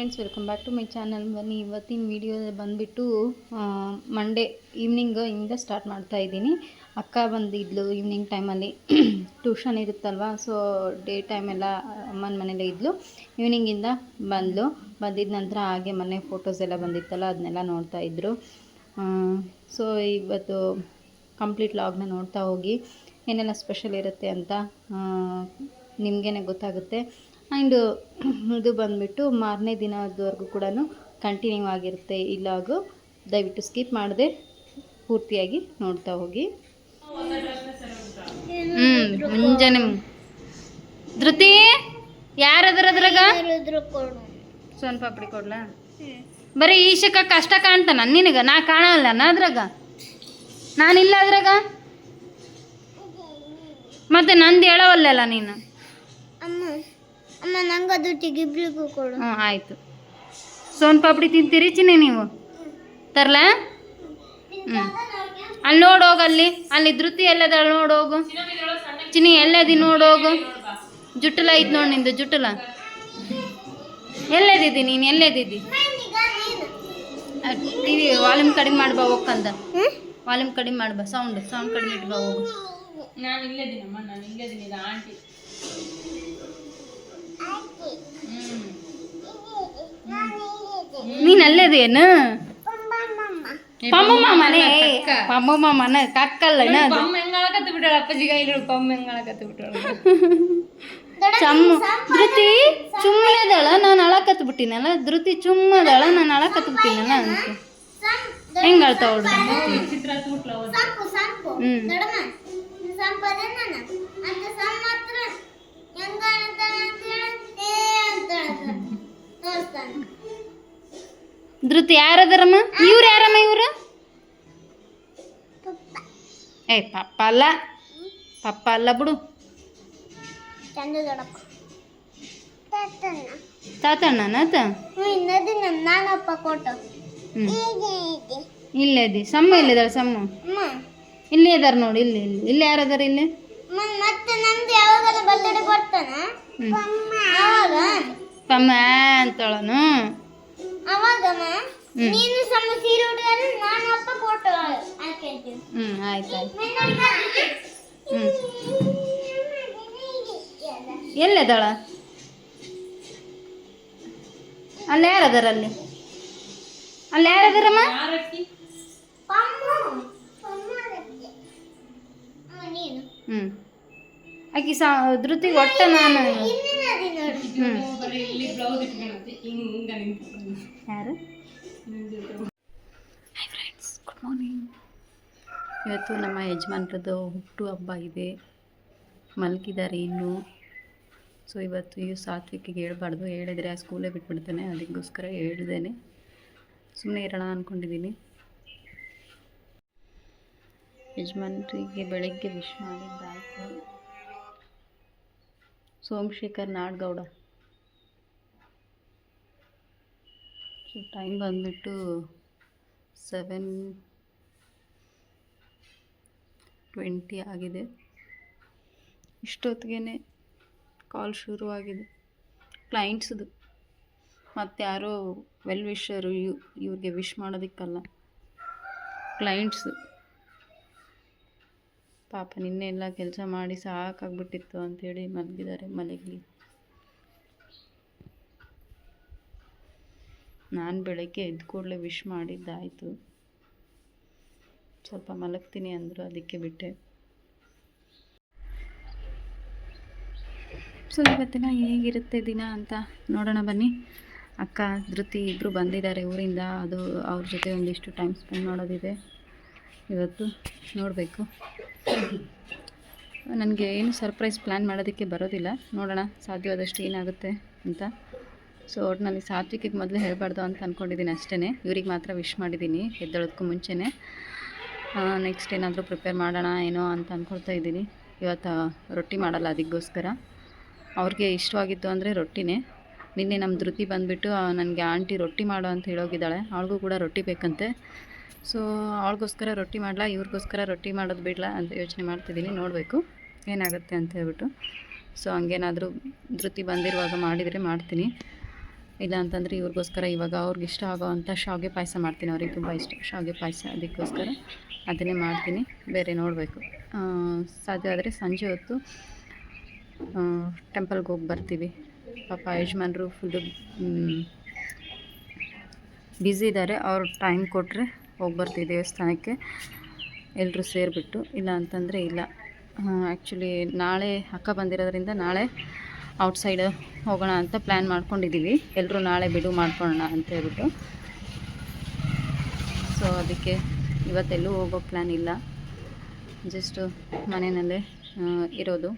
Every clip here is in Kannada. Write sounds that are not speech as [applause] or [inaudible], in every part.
Friends welcome back to my channel ಬನ್ನಿ, ಇವತ್ತಿನ ವಿಡಿಯೋ ಬಂದುಬಿಟ್ಟು ಮಂಡೇ ಈವ್ನಿಂಗ್ ಇಂದ ಸ್ಟಾರ್ಟ್ ಮಾಡ್ತಾ ಇದ್ದೀನಿ. ಅಕ್ಕ ಬಂದಿದ್ಲು ಈವ್ನಿಂಗ್ ಟೈಮಲ್ಲಿ ಟ್ಯೂಷನ್ ಇರುತ್ತಲ್ವ ಸೊ ಡೇ ಟೈಮೆಲ್ಲ ಅಮ್ಮನ ಮನೇಲೇ ಇದ್ಲು. ಈವ್ನಿಂಗಿಂದ ಬಂದಳು ಬಂದಿದ್ದ ನಂತರ ಹಾಗೆ ಮನೆ ಫೋಟೋಸ್ ಎಲ್ಲ ಬಂದಿತ್ತಲ್ಲ ಅದನ್ನೆಲ್ಲ ನೋಡ್ತಾ ಇದ್ದರು ಸೊ ಇವತ್ತು ಕಂಪ್ಲೀಟ್ ಲಾಗ್ನ ನೋಡ್ತಾ ಹೋಗಿ, ಏನೆಲ್ಲ ಸ್ಪೆಷಲ್ ಇರುತ್ತೆ ಅಂತ ನಿಮಗೇನೆ ಗೊತ್ತಾಗುತ್ತೆ. ಆ್ಯಂಡ್ ಇದು ಬಂದುಬಿಟ್ಟು ಮಾರನೇ ದಿನದವರೆಗೂ ಕೂಡ ಕಂಟಿನ್ಯೂ ಆಗಿರುತ್ತೆ ಇಲ್ಲಾಗೂ ಲಾಗು. ದಯವಿಟ್ಟು ಸ್ಕಿಪ್ ಮಾಡದೆ ಪೂರ್ತಿಯಾಗಿ ನೋಡ್ತಾ ಹೋಗಿ. ಹ್ಞೂ ಮುಂಜಾನೆ ಧೃತಿ ಯಾರದ್ರ ಅದ್ರಾಗ ಸೋನ್ ಪಾಪಡಿ ಕೊಡ್ಲಾ? ಬರೀ ಈಶಕ ಕಷ್ಟ ಕಾಣ್ತಾನ ನಿನಗ? ನಾ ಕಾಣಲ್ಲ ಅದ್ರಾಗ ನಾನಿಲ್ಲ ಅದ್ರಾಗ? ಮತ್ತೆ ನಂದು ಹೇಳವಲ್ಲಲ್ಲ ನೀನು? ಅಮ್ಮ ನಂಗೆ ಅದು ಟಿಗಿಬ್ಲಿಗೂ ಕೊಡು. ಹ್ಞೂ ಆಯಿತು. ಸೋನ್ ಪಾಪಡಿ ತಿಂತೀರಿ ಚಿನ್ನಿ ನೀವು? ತರ್ಲಾ? ಹ್ಞೂ ಅಲ್ಲಿ ನೋಡೋಗು ಅಲ್ಲಿ. ಅಲ್ಲಿ ಧೃತಿ ಎಲ್ಲದ ನೋಡೋಗು ಚಿನ್ನಿ ಎಲ್ಲದಿ ನೋಡೋಗು ಜುಟ್ಟಲ ಐತೆ ನೋಡಿ ನಿಂದು ಜುಟ್ಟಲ. ಎಲ್ಲದಿದ್ದಿ ನೀನು ಎಲ್ಲದಿದ್ದಿ ಟಿ ವಿ ವಾಲ್ಯೂಮ್ ಕಡಿಮೆ ಮಾಡ್ಬಾ ಹೋಗ್ಕಂದ ವಾಲ್ಯೂಮ್ ಕಡಿಮೆ ಮಾಡ್ಬಾ ಸೌಂಡ್ ಸೌಂಡ್ ಕಡಿಮೆ ಇಟ್ಬಾ ಹೋಗು. ನಾನು ಇಲ್ಲದಿನಮ್ಮ ನಾನು ಇಲ್ಲದಿನಿ ಇದು ಆಂಟಿ ನೀನು ಅಲ್ಲೇದೇನು ಪಮ್ಮಮ್ಮ ಮನೆ ಪಮ್ಮಮ್ಮ ಮನೆ ಕಕ್ಕಲ್ಲ ಅದು ಪಮ್ಮ ಹೆಂಗಾಳಕತ್ತು ಬಿಟ್ಟಾಳ ಅಪ್ಪಾಜಿ ಕೈಲಿ ಪಮ್ಮ ಹೆಂಗಾಳಕತ್ತು ಬಿಟ್ಟಾಳ ಚಮ್ಮ ಧೃತಿ ಚುಮ್ಮನೆದಳ ನಾನು ಅಳಕತ್ ಬಿಟ್ಟಿನಲ್ಲ ಧೃತಿ ಚುಮ್ಮದಳ ನಾನು ಅಳಕತ್ ಬಿಟ್ಟಿನಲ್ಲ ಅಂತ ಹೆಂಗ್ ಅಳ್ತಾವಳು ಚಿತ್ರ ತೂಟ್ಲ ಹೋದ ಸಂಪು ಸಂಪು ಹ್ಮ್. ದೊಡ್ಡಮ್ಮ ಸಂಪು ಅದೇ ನಾನು ಅಂತ ಸಮ್ ಧೃತಿ ಯಾರದಾರಮ್ಮ? ಇವ್ರು ಯಾರಮ್ಮ ಇವ್ರು? ಏ ಪಪ್ಪ ಅಲ್ಲ ಪಪ್ಪ ಅಲ್ಲ ಬಿಡು ತಾತಣ್ಣನಾತ ಹೀಗೆ ಇಲ್ಲದಿ ಸಮ್ಮ ಇಲ್ಲಿದಾಳ ಸಮ್ಮ? ಇಲ್ಲೇ ಇದಾರ ನೋಡಿ ಇಲ್ಲಿ ಇಲ್ಲಿ. ಇಲ್ಲಿ ಯಾರದಾರ ಇಲ್ಲಿ? ಮತ್ತೆ ನಂದು ಯಾವಾಗ ಬರ್ತಡೆ ಬರ್ತಾನ? ಹ್ಮ್. ಅವಾಗ? ಪಮ್ಮ ಅಂತಳನು. ಅವಾಗಮ್ಮ ನೀನು ಸಮ ಸೀರೆ ಉಡುಗರೆ ನಾನು ಅಪ್ಪ ಫೋಟೋ ಹಾಕಿರ್ತೀನಿ ಹ್ಞೂ ಆಯ್ತು ಆಯ್ತು. ಹ್ಞೂ ಎಲ್ಲದಾಳ ಅಲ್ಲಿ ಯಾರದಾರ ಅಲ್ಲಿ? ಅಲ್ಲಿ ಯಾರದಾರಮ್ಮ? ಯಾರಕ್ಕಿ ನೀನು. ಹ್ಞೂ ಆಕಿ ಸಾ ಒಟ್ಟ ನಾನು. ಯಾರು? ಹಾಯ್ ಫ್ರೆಂಡ್ಸ್ ಗುಡ್ ಮಾರ್ನಿಂಗ್ ಇವತ್ತು ನಮ್ಮ ಯಜಮಾನ್ರದ್ದು ಹುಟ್ಟು ಹಬ್ಬ ಇದೆ. ಮಲಗಿದ್ದಾರೆ ಇನ್ನು. ಸೊ ಇವತ್ತು ಈ ಸಾತ್ವಿಕಿಗೆ ಹೇಳ್ಬಾರ್ದು. ಹೇಳಿದರೆ ಆ ಸ್ಕೂಲೇ ಬಿಟ್ಬಿಡ್ತಾನೆ. ಅದಕ್ಕೋಸ್ಕರ ಹೇಳ್ದೇನೆ. ಸುಮ್ಮನೆ ಇರೋಣ ಅಂದ್ಕೊಂಡಿದ್ದೀನಿ ಯಜಮಾನ್ರಿಗೆ ಬೆಳಗ್ಗೆ ವಿಶ್ ಮಾಡಿದ್ದಾಯಿತು ಸೋಮಶೇಖರ್ ನಾಡ್ಗೌಡ. ಟೈಮ್ ಬಂದುಬಿಟ್ಟು ಸೆವೆನ್ ಟ್ವೆಂಟಿ ಆಗಿದೆ. ಇಷ್ಟೊತ್ತಿಗೆ ಕಾಲ್ ಶುರುವಾಗಿದೆ. ಕ್ಲೈಂಟ್ಸ್ದು ಮತ್ತು ಯಾರೋ ವೆಲ್ ವಿಶರು ಇವ್ ಇವ್ರಿಗೆ ವಿಶ್ ಮಾಡೋದಕ್ಕಲ್ಲ. ಕ್ಲೈಂಟ್ಸು ಪಾಪ ನಿನ್ನೆ ಎಲ್ಲ ಕೆಲಸ ಮಾಡಿ ಸಾಕಾಗ್ಬಿಟ್ಟಿತ್ತು ಅಂಥೇಳಿ ಮಲಗಿದ್ದಾರೆ ಮಲಗಲಿ ನಾನು ಬೆಳಗ್ಗೆ ಎದ್ದು ಕೂಡಲೇ ವಿಶ್ ಮಾಡಿದ್ದಾಯಿತು. ಸ್ವಲ್ಪ ಮಲಗ್ತೀನಿ ಅಂದರು ಅದಕ್ಕೆ ಬಿಟ್ಟೆ. ಸೊ, ಇವತ್ತಿನ ಹೇಗಿರುತ್ತೆ ದಿನ ಅಂತ ನೋಡೋಣ ಬನ್ನಿ. ಅಕ್ಕ, ಧೃತಿ ಇಬ್ಬರು ಬಂದಿದ್ದಾರೆ ಊರಿಂದ. ಅದು ಅವ್ರ ಜೊತೆ ಒಂದಿಷ್ಟು ಟೈಮ್ ಸ್ಪೆಂಡ್ ಮಾಡೋದಿದೆ. ಇವತ್ತು ನೋಡಬೇಕು. ನನಗೆ ಏನು ಸರ್ಪ್ರೈಸ್ ಪ್ಲ್ಯಾನ್ ಮಾಡೋದಕ್ಕೆ ಬರೋದಿಲ್ಲ. ನೋಡೋಣ, ಸಾಧ್ಯವಾದಷ್ಟು ಏನಾಗುತ್ತೆ ಅಂತ. ಸೊ ನನಗೆ ಸಾತ್ವಿಕಿಗೆ ಮೊದಲು ಹೇಳಬಾರ್ದು ಅಂತ ಅಂದ್ಕೊಂಡಿದ್ದೀನಿ ಅಷ್ಟೇ ಇವ್ರಿಗೆ ಮಾತ್ರ ವಿಶ್ ಮಾಡಿದ್ದೀನಿ ಎದ್ದೇಳೋದಕ್ಕೂ ಮುಂಚೆನೇ. ನೆಕ್ಸ್ಟ್ ಏನಾದರೂ ಪ್ರಿಪೇರ್ ಮಾಡೋಣ, ಏನೋ ಅಂತ ಅಂದ್ಕೊಳ್ತಾ ಇದ್ದೀನಿ. ಇವತ್ತು ರೊಟ್ಟಿ ಮಾಡಲ್ಲ ಅದಕ್ಕೋಸ್ಕರ. ಅವ್ರಿಗೆ ಇಷ್ಟವಾಗಿತ್ತು ಅಂದರೆ ರೊಟ್ಟಿನೇ. ನಿನ್ನೆ ನಮ್ಮ ಧೃತಿ ಬಂದುಬಿಟ್ಟು ನನಗೆ ಆಂಟಿ ರೊಟ್ಟಿ ಮಾಡು ಅಂತ ಹೇಳೋಗಿದ್ದಾಳೆ. ಅವಳಿಗೂ ಕೂಡ ರೊಟ್ಟಿ ಬೇಕಂತೆ. ಸೊ ಅವಳಿಗೋಸ್ಕರ ರೊಟ್ಟಿ ಮಾಡಲ, ಇವ್ರಿಗೋಸ್ಕರ ರೊಟ್ಟಿ ಮಾಡೋದು ಬಿಡಲ ಅಂತ ಯೋಚನೆ ಮಾಡ್ತಿದ್ದೀನಿ, ನೋಡಬೇಕು ಏನಾಗುತ್ತೆ ಅಂತ ಹೇಳ್ಬಿಟ್ಟು. ಸೊ ಹಂಗೇನಾದರೂ ಧೃತಿ ಬಂದಿರುವಾಗ ಮಾಡಿದರೆ ಮಾಡ್ತೀನಿ. ಇಲ್ಲ ಅಂತಂದರೆ ಇವ್ರಿಗೋಸ್ಕರ ಇವಾಗ ಅವ್ರಿಗೆ ಇಷ್ಟ ಆಗೋವಂಥ ಶಾವಿಗೆ ಪಾಯಸ ಮಾಡ್ತೀನಿ, ಅವ್ರಿಗೆ ತುಂಬ ಇಷ್ಟ ಶಾವಿಗೆ ಪಾಯಸ ಅದಕ್ಕೋಸ್ಕರ ಅದನ್ನೇ ಮಾಡ್ತೀನಿ, ಬೇರೆ ನೋಡಬೇಕು. ಸಾಧ್ಯ ಆದರೆ ಸಂಜೆ ಹೊತ್ತು ಟೆಂಪಲ್ಗೆ ಹೋಗಿ ಬರ್ತೀವಿ. ಪಾಪ ಯಜಮಾನರು ಫುಲ್ಲು ಬ್ಯುಸಿ ಇದ್ದಾರೆ ಅವ್ರು ಟೈಮ್ ಕೊಟ್ಟರೆ ಹೋಗಿ ಬರ್ತೀವಿ ದೇವಸ್ಥಾನಕ್ಕೆ. ಎಲ್ಲರೂ ಸೇರಿಬಿಟ್ಟು, ಇಲ್ಲ ಅಂತಂದರೆ ಇಲ್ಲ. ಆ್ಯಕ್ಚುಲಿ ನಾಳೆ ಅಕ್ಕ ಬಂದಿರೋದ್ರಿಂದ ನಾಳೆ ಔಟ್ಸೈಡ್ ಹೋಗೋಣ ಅಂತ ಪ್ಲ್ಯಾನ್ ಮಾಡ್ಕೊಂಡಿದ್ದೀವಿ ಎಲ್ಲರೂ ನಾಳೆ ಬಿಡು ಮಾಡ್ಕೊಳ್ಳೋಣ ಅಂತ ಹೇಳ್ಬಿಟ್ಟು. ಸೊ ಅದಕ್ಕೆ ಇವತ್ತೆಲ್ಲೂ ಹೋಗೋ ಪ್ಲ್ಯಾನ್ ಇಲ್ಲ. ಜಸ್ಟು ಮನೆಯಲ್ಲೇ ಇರೋದು.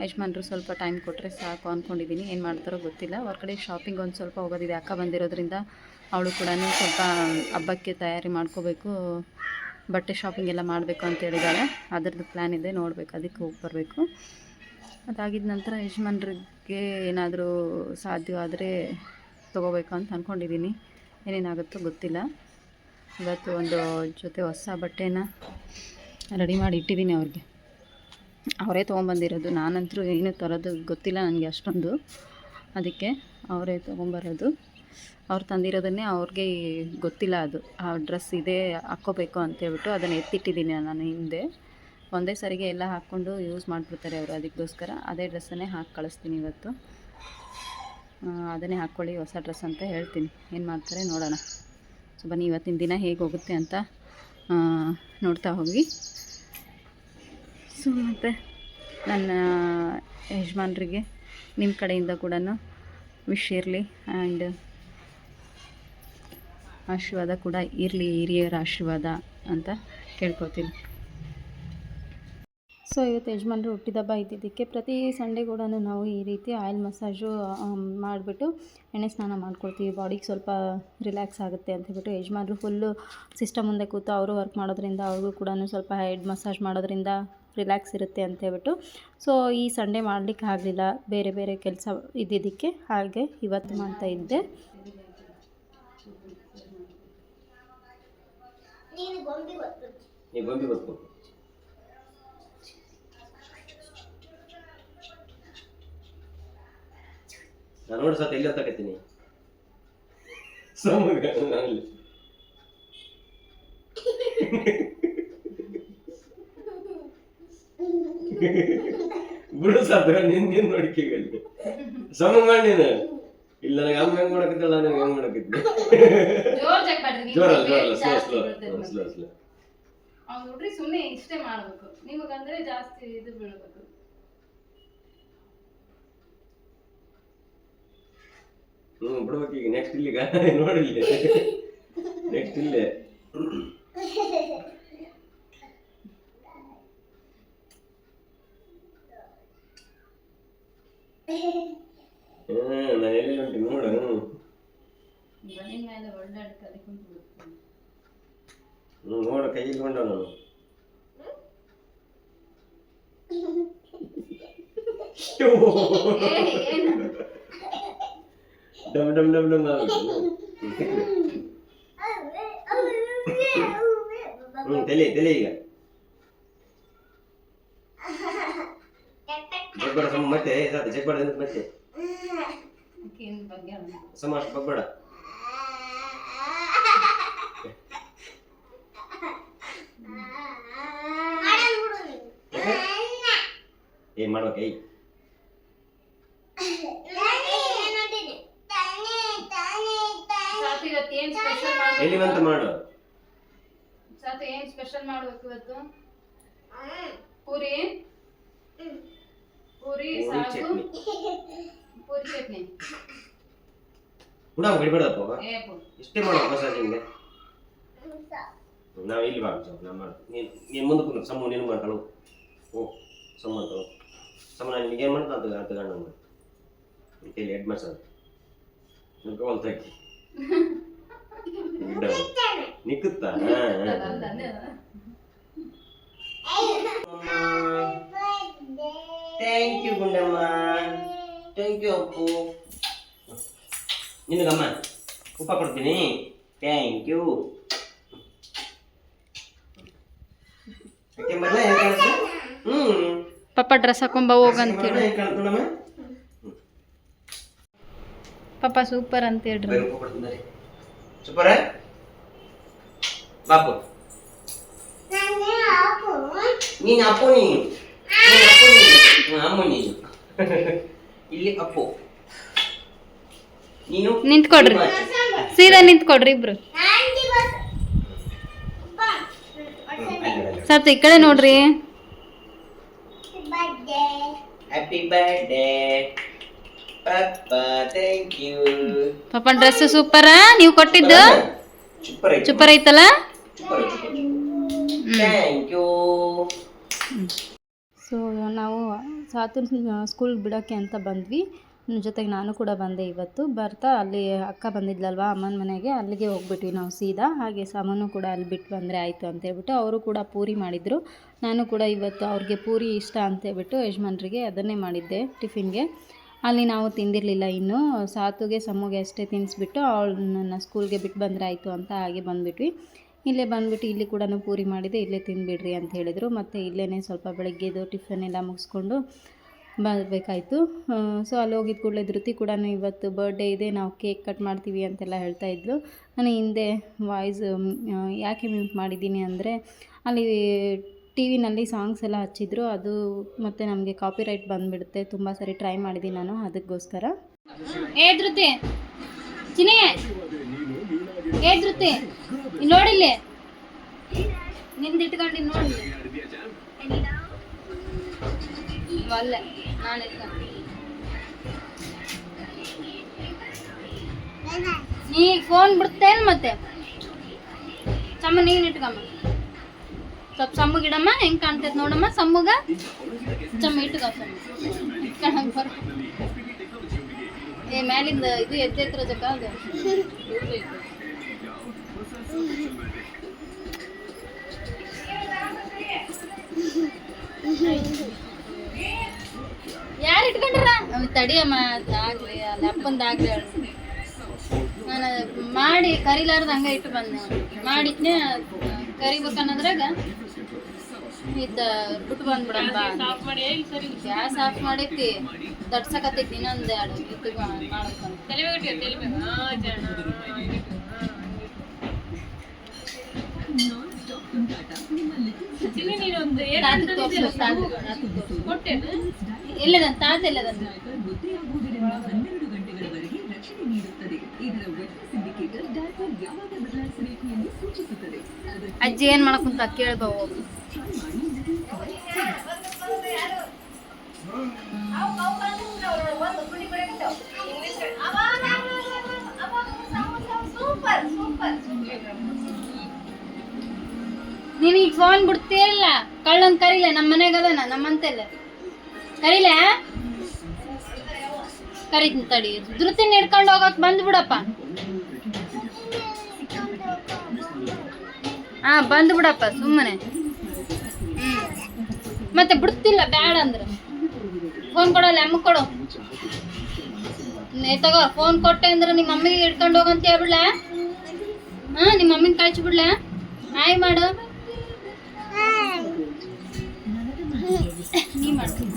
ಯಜಮಾನ್ರು ಸ್ವಲ್ಪ ಟೈಮ್ ಕೊಟ್ಟರೆ ಸಾಕು ಅಂದ್ಕೊಂಡಿದ್ದೀನಿ ಏನು ಮಾಡ್ತಾರೋ ಗೊತ್ತಿಲ್ಲ. ಹೊರಗಡೆ ಶಾಪಿಂಗ್ ಒಂದು ಸ್ವಲ್ಪ ಹೋಗೋದಿದೆ. ಅಕ್ಕ ಬಂದಿರೋದ್ರಿಂದ ಅವಳು ಕೂಡ ಸ್ವಲ್ಪ ಹಬ್ಬಕ್ಕೆ ತಯಾರಿ ಮಾಡ್ಕೋಬೇಕು. ಬಟ್ಟೆ ಶಾಪಿಂಗ್ ಎಲ್ಲ ಮಾಡಬೇಕು ಅಂತ ಹೇಳಿದ್ದಾಳೆ ಅದರದ್ದು ಪ್ಲ್ಯಾನ್ ಇದೆ. ನೋಡಬೇಕು. ಅದಕ್ಕೆ ಹೋಗಿ ಬರಬೇಕು. ಅದಾಗಿದ ನಂತರ ಯಜಮಾನ್ರಿಗೆ ಏನಾದರೂ ಸಾಧ್ಯವಾದರೆ ತೊಗೋಬೇಕು ಅಂತ ಅಂದ್ಕೊಂಡಿದ್ದೀನಿ ಏನೇನಾಗುತ್ತೋ ಗೊತ್ತಿಲ್ಲ. ಇವತ್ತು ಒಂದು ಜೊತೆ ಹೊಸ ಬಟ್ಟೆನ ರೆಡಿ ಮಾಡಿ ಇಟ್ಟಿದ್ದೀನಿ ಅವ್ರಿಗೆ. ಅವರೇ ತೊಗೊಂಬಂದಿರೋದು. ನಾನಂತರೂ ಏನು ತರೋದು ಗೊತ್ತಿಲ್ಲ ನನಗೆ ಅಷ್ಟೊಂದು. ಅದಕ್ಕೆ ಅವರೇ ತೊಗೊಂಬರೋದು. ಅವ್ರು ತಂದಿರೋದನ್ನೇ ಅವ್ರಿಗೆ ಗೊತ್ತಿಲ್ಲ ಅದು. ಆ ಡ್ರೆಸ್ ಇದೇ ಹಾಕ್ಕೋಬೇಕು ಅಂತೇಳ್ಬಿಟ್ಟು ಅದನ್ನು ಎತ್ತಿಟ್ಟಿದ್ದೀನಿ ನಾನು ಹಿಂದೆ. ಒಂದೇ ಸರಿಗೆ ಎಲ್ಲ ಹಾಕ್ಕೊಂಡು ಯೂಸ್ ಮಾಡಿಬಿಡ್ತಾರೆ ಅವರು ಅದಕ್ಕೋಸ್ಕರ. ಅದೇ ಡ್ರೆಸ್ಸನ್ನೇ ಹಾಕಿ ಕಳಿಸ್ತೀನಿ ಇವತ್ತು. ಅದನ್ನೇ ಹಾಕ್ಕೊಳ್ಳಿ, ಹೊಸ ಡ್ರೆಸ್ ಅಂತ ಹೇಳ್ತೀನಿ. ಏನು ಮಾಡ್ತಾರೆ ನೋಡೋಣ. ಸೊ ಬನ್ನಿ, ಇವತ್ತಿನ ದಿನ ಹೇಗೆ ಹೋಗುತ್ತೆ ಅಂತ ನೋಡ್ತಾ ಹೋಗಿ. ಸೊ ಮತ್ತು ನನ್ನ ಯಜಮಾನ್ರಿಗೆ ನಿಮ್ಮ ಕಡೆಯಿಂದ ಕೂಡ ವಿಶ್ ಇರಲಿ ಆ್ಯಂಡ್ ಆಶೀರ್ವಾದ ಕೂಡ ಇರಲಿ, ಹಿರಿಯರ ಆಶೀರ್ವಾದ ಅಂತ ಕೇಳ್ಕೊತೀನಿ ಸೊ ಇವತ್ತು ಯಜಮಾನ್ರು ಹುಟ್ಟಿದಬ್ಬ ಇದ್ದಿದ್ದಕ್ಕೆ ಪ್ರತಿ ಸಂಡೇ ಕೂಡ ನಾವು ಈ ರೀತಿ ಆಯಿಲ್ ಮಸಾಜು ಮಾಡಿಬಿಟ್ಟು ಎಣ್ಣೆ ಸ್ನಾನ ಮಾಡ್ಕೊಳ್ತೀವಿ. ಬಾಡಿಗೆ ಸ್ವಲ್ಪ ರಿಲ್ಯಾಕ್ಸ್ ಆಗುತ್ತೆ ಅಂತ ಹೇಳ್ಬಿಟ್ಟು ಯಜಮಾನ್ರು ಫುಲ್ಲು ಸಿಸ್ಟಮ್ ಮುಂದೆ ಕೂತು ಅವರು ವರ್ಕ್ ಮಾಡೋದ್ರಿಂದ ಅವ್ರಿಗೂ ಕೂಡ ಸ್ವಲ್ಪ ಹೆಡ್ ಮಸಾಜ್ ಮಾಡೋದ್ರಿಂದ ರಿಲ್ಯಾಕ್ಸ್ ಇರುತ್ತೆ ಅಂತ ಹೇಳ್ಬಿಟ್ಟು. ಸೊ ಈ ಸಂಡೇ ಮಾಡಲಿಕ್ಕೆ ಆಗಲಿಲ್ಲ. ಬೇರೆ ಬೇರೆ ಕೆಲಸ ಇದ್ದಿದ್ದಕ್ಕೆ ಹಾಗೆ ಇವತ್ತು ಮಾಡ್ತಾ ಇದ್ದೆ. ನಾನು ನೋಡಿ ಸತ್ ಎಲ್ಲಿ ಹತ್ತಕತ್ತೀನಿ? ಸಮಗ ಬಿಡು ಸಾಧ್ರ ನಿನ್ ನಿನ್ ನೋಡಿಕೆಗಲ್ಲಿ. ಸಮ ಮಾಡಿ ನೀನು ಇಲ್ಲ ನನಗೆ ಅಮ್ಮ ಹೆಂಗ್ ಮಾಡಕತ್ತಿಲ್ಲ ನನಗೆ ಹೆಂಗ್ ಮಾಡಕತ್ತಿ. ಜೋರಲ್ಲ ಜೋರಲ್ಲ ಸ್ಲೋ ಸ್ಲೋ ಸ್ಲೋ ಸ್ಲೋ ಅವ್ನು ಹುಡ್ರಿ ಸುಮ್ಮನೆ ಇಷ್ಟೇ ಮಾಡಬೇಕು. ನಿಮಗಂದ್ರೆ ಜಾಸ್ತಿ ಇದು ಬೀಳ್ಬೇಕು. ಹ್ಮ್ ಬಿಡ್ಬೇಕು ಈಗ ನೆಕ್ಸ್ಟ್ ಇಲ್ಲಿಗ. ನೋಡಿಲ್ಲ. ನೆಕ್ಸ್ಟ್ [laughs] ಇಲ್ಲೇ. ಹ್ಮ್ ನಾನು ಎಲ್ಲಿ ಹೊಂಟಿ ನೋಡು ಬನ್ನಿ ಮೇಲೆ ಒಳ್ಳಾಡಕ್ಕೆ ಅದಕ್ಕೆ ಕುಂತ್ಬಿಡ್ತೀನಿ. ಹ್ಮ್ ನೋಡು ಕೈ ಇಟ್ಕೊಂಡ ನಾನು ಏ, ಏನು? ಡಮ್ ಡಮ್ ಡಮ್ ಡಮ್ ಆಗ್ಬಿಟ್ಟು. ಹ್ಮ್ ತಲೆ ತಲೆ ಈಗ ಬಗ್ಬೇಡ ಸಮ ಮತ್ತೆ ಸಾಕು ಚೆಕ್ ಮಾಡ ಮತ್ತೆ ಆಕಿನ್ ಬಗ್ಗೆ ಅವ್ನು. ಸಮ ಅಷ್ಟು ಬಗ್ಬೇಡ ಏನ್ ಮಾಡ್ಬೇಕ ಏಯ್. ಎಲ್ಲಿ ಬಂತ ಮಾಡು? ಸಾತು ಏನ್ ಸ್ಪೆಷಲ್ ಮಾಡ್ಬೇಕು ಇವತ್ತು? ಪೂರಿ? ಪೂರಿ ಸಾಗು? ಪೂರಿ ಚಟ್ನಿ. ಕೂಡ ಬಿಡ್ಬೇಡಪ್ಪ ಏ ಪು. ಇಷ್ಟೇ ಮಾಡೋ ಮಸಾಜ್ ಹಿಂಗೆ ನಾವು ಇಲ್ಲಿ ಬಾ ನಾ ಮಾಡು ನೀನು ನೀನು ಮುಂದೆ ಕೂತು ಸಮ ನೀನು ಮಾಡ್ತಾಳು ಓ ಸಮ ಮಾಡ್ತಾಳು ಸಮ ನಾನು ನಿನಗೆ ಏನು ಮಾಡ್ತಾ ಅದು ಅದು ಗಂಡ ಮಾಡಿ ಕೈಲಿ ಹೆಡ್ ಮಸಾಜ್ ನಿಮ್ಗೆ ಹೊಲ್ತಾಕಿ ನಿಕ್ಕುತ್ತಾ? Thank you Gundamma. Thank you Appu. ನಿನಗಮ್ಮ ಉಪ ಕೊಡ್ತೀನಿ. ಥ್ಯಾಂಕ್ ಯು ಪಾಪ ಡ್ರೆಸ್ ಹಾಕೊಂಬ ಹೋಗಂತೇಳಿ ಪಾಪ ಸೂಪರ್ ಅಂತ ಹೇಳ್ರಿ. ಸೂಪರ್ ಬಾಪು ನೀನು ಅಪ್ಪು ನೀನು. ಅಮ್ಮ ನೀನು. [laughs] ಇಲ್ಲಿ ಅಪ್ಪು. ನೀನು ನಿಂತ್ಕೊಡ್ರಿ. ಸೀದಾ ನಿಂತ್ಕೊಡ್ರಿ ಇಬ್ರು. ಸತ್ ಈ ಕಡೆ ನೋಡ್ರಿ. Happy birthday papa thank you ಪಾಪ ಡ್ರೆಸ್ ಸೂಪರ ನೀವು ಕೊಟ್ಟಿದ್ದು? ಸೂಪರ್ ಐತಿ. ಸೂಪರ್ ಐತಲ್ಲ? ಥ್ಯಾಂಕ್ ಯು ಸೊ ನಾವು ಸಾತುನ್ ಸ್ಕೂಲ್ಗೆ ಬಿಡೋಕ್ಕೆ ಅಂತ ಬಂದ್ವಿ. ನನ್ನ ಜೊತೆಗೆ ನಾನು ಕೂಡ ಬಂದೆ ಇವತ್ತು. ಬರ್ತಾ ಅಲ್ಲಿ ಅಕ್ಕ ಬಂದಿದ್ಲಲ್ವಾ ಅಮ್ಮನ ಮನೆಗೆ, ಅಲ್ಲಿಗೆ ಹೋಗ್ಬಿಟ್ವಿ ನಾವು ಸೀದಾ. ಹಾಗೆ ಸಾಮಾನು ಕೂಡ ಅಲ್ಲಿ ಬಿಟ್ಟು ಬಂದರೆ ಆಯಿತು ಅಂತ ಹೇಳ್ಬಿಟ್ಟು ಅವರು ಕೂಡ ಪೂರಿ ಮಾಡಿದರು. ನಾನು ಕೂಡ ಇವತ್ತು ಅವ್ರಿಗೆ ಪೂರಿ ಇಷ್ಟ ಅಂತ ಹೇಳ್ಬಿಟ್ಟು ಯಜಮಾನ್ರಿಗೆ ಅದನ್ನೇ ಮಾಡಿದ್ದೆ ಟಿಫಿನ್ಗೆ. ಅಲ್ಲಿ ನಾವು ತಿಂದಿರಲಿಲ್ಲ ಇನ್ನು. ಸಾತುಗೆ, ಸಮೂಗೆ ಅಷ್ಟೇ ತಿನ್ನಿಸ್ಬಿಟ್ಟು ಅವಳನ್ನ ಸ್ಕೂಲ್ಗೆ ಬಿಟ್ಟು ಬಂದರೆ ಆಯಿತು ಅಂತ ಹಾಗೆ ಬಂದುಬಿಟ್ವಿ. ಇಲ್ಲೇ ಬಂದ್ಬಿಟ್ಟು ಇಲ್ಲಿ ಕೂಡ ಪೂರಿ ಮಾಡಿದೆ, ಇಲ್ಲೇ ತಿಂದುಬಿಡ್ರಿ ಅಂತ ಹೇಳಿದರು. ಮತ್ತು ಇಲ್ಲೇ ಸ್ವಲ್ಪ ಬೆಳಗ್ಗೆದು ಟಿಫನ್ ಎಲ್ಲ ಮುಗಿಸ್ಕೊಂಡು ಬರಬೇಕಾಯ್ತು. ಸೊ ಅಲ್ಲಿ ಹೋಗಿದ ಕೂಡಲೇ ಧೃತಿ ಕೂಡ ಇವತ್ತು ಬರ್ಡೇ ಇದೆ, ನಾವು ಕೇಕ್ ಕಟ್ ಮಾಡ್ತೀವಿ ಅಂತೆಲ್ಲ ಹೇಳ್ತಾ ಇದ್ಲು. ನಾನು ಹಿಂದೆ ವಾಯ್ಸ್ ಯಾಕೆ ಮ್ಯೂಟ್ ಮಾಡಿದ್ದೀನಿ ಅಂದರೆ, ಅಲ್ಲಿ ಟಿ ವಿನಲ್ಲಿ ಸಾಂಗ್ಸ್ ಎಲ್ಲ ಹಚ್ಚಿದ್ರು, ಅದು ಮತ್ತು ನಮಗೆ ಕಾಪಿರೈಟ್ ಬಂದುಬಿಡುತ್ತೆ, ತುಂಬ ಸರಿ ಟ್ರೈ ಮಾಡಿದ್ದೀನಿ ನಾನು ಅದಕ್ಕೋಸ್ಕರ. ಏ ಧೃತಿ ಏ ಧೃತಿ ನೋಡಿಲ್ಲಿ? ನಿಂದು ಇಟ್ಕೊಂಡಿ ನೋಡಿ ಅಲ್ಲ, ನಾನು ನೀ ಫೋನ್ ಬಿಡ್ತೇನು ಮತ್ತೆ? ಸಮ್ಮ ನೀನು ಇಟ್ಕಮ್ಮ. ಸ್ವಲ್ಪ ಸಮ್ಮಗ ಇಡಮ್ಮ ಹೆಂಗ್ ಕಾಣ್ತೈತೆ ನೋಡಮ್ಮ ಸಮ್ಮಗ? ಚಮ್ಮ, ಇಟ್ಕ ಸಮ್ಮ. ಇಟ್ಕೊಂಡ್ ಬರ ಏ, ಮ್ಯಾಲಿಂದ ಇದು ಎದ್ದೆತ್ರ ಜಕ ಅದು. ಯಾರು ಇಟ್ಕೊಂಡ್ರ? ತಡಿಯಮ್ಮ ಆಗ್ಲಿ ಅಲ್ಲಿ ಅಪ್ಪಂದಾಗ್ಲಿ ನಾನು ಮಾಡಿ ಕರಿಲಾರ್ದ ಹಂಗ ಇಟ್ಟು ಬಂದೆ. ಮಾಡಿದ್ನೆ ಕರಿಬೇಕನ್ನೋದ್ರಾಗ ಇದ್ದ ಬಿಟ್ಟು ಬಂದ್ಬಿಡಮ್ಮ ಗ್ಯಾಸ್ ಆಫ್ ಮಾಡೈತಿ. ತಡ್ಸಕತ್ತೈತಿ ಇನ್ನೊಂದು ಎರಡು ಇಟ್ಟು ಮಾಡ್ಬೇಕಂತ. ತಲೆಬೇಗ ತಲೆಬೇಗ ಹಾ ಜನ ಚಿನ್ನಿ ನೀನೊಂದು ಏನ್ ತಾತಗ್ ತೋರ್ಸು, ತಾತಗ್- ತಾತಗ್ ತೋರ್ಸು. ಕೊಟ್ಟೆನ ಎಲ್ಲದನ್ ತಾತ ಎಲ್ಲದನ್ ಅಜ್ಜಿ ಏನ್ ಮಾಡಕ್ಕಂತ ಕೇಳ್ಬೋ ನೀನ್ ಈಗ ಫೋನ್ ಬಿಡ್ತೀಯಲ್ಲ ಕಳ್ಳನ್ ಕರಿಲೆ ನಮ್ಮ ಮನೆಗೆ ಅದನ, ನಮ್ಮಂತೆಲ್ಲ. ಕರಿಲೆ? ಕರಿತೀನಿ ತಡಿ. ಧೃತಿ ಹಿಡ್ಕೊಂಡು ಹೋಗಕ್ ಬಂದ್ಬಿಡಪ್ಪ. ಹಾ, ಬಂದ್ಬಿಡಪ್ಪ, ಸುಮ್ಮನೆ. ಮತ್ತೆ ಬಿಡ್ತಿಲ್ಲ, ಬ್ಯಾಡ ಅಂದ್ರೆ. ಫೋನ್ ಕೊಡಲ್ಲ ಅಮ್ಮ ಕೊಡು. ತಗೋ ಫೋನ್ ಕೊಟ್ಟೆ ಅಂದ್ರೆ ನಿಮ್ಮ ಮಮ್ಮಿಗೆ ಹಿಡ್ಕೊಂಡು ಹೋಗಂತ ಹೇಳ್ಬಿಡ್ಲ ಹಾ ನಿಮ್ಮ ಮಮ್ಮಿನ ಕಳ್ಸಿ ಬಿಡ್ಲ? ಆಯ್ ಮಾಡು. ನೀ ಮಾಡ್ತೀನಿ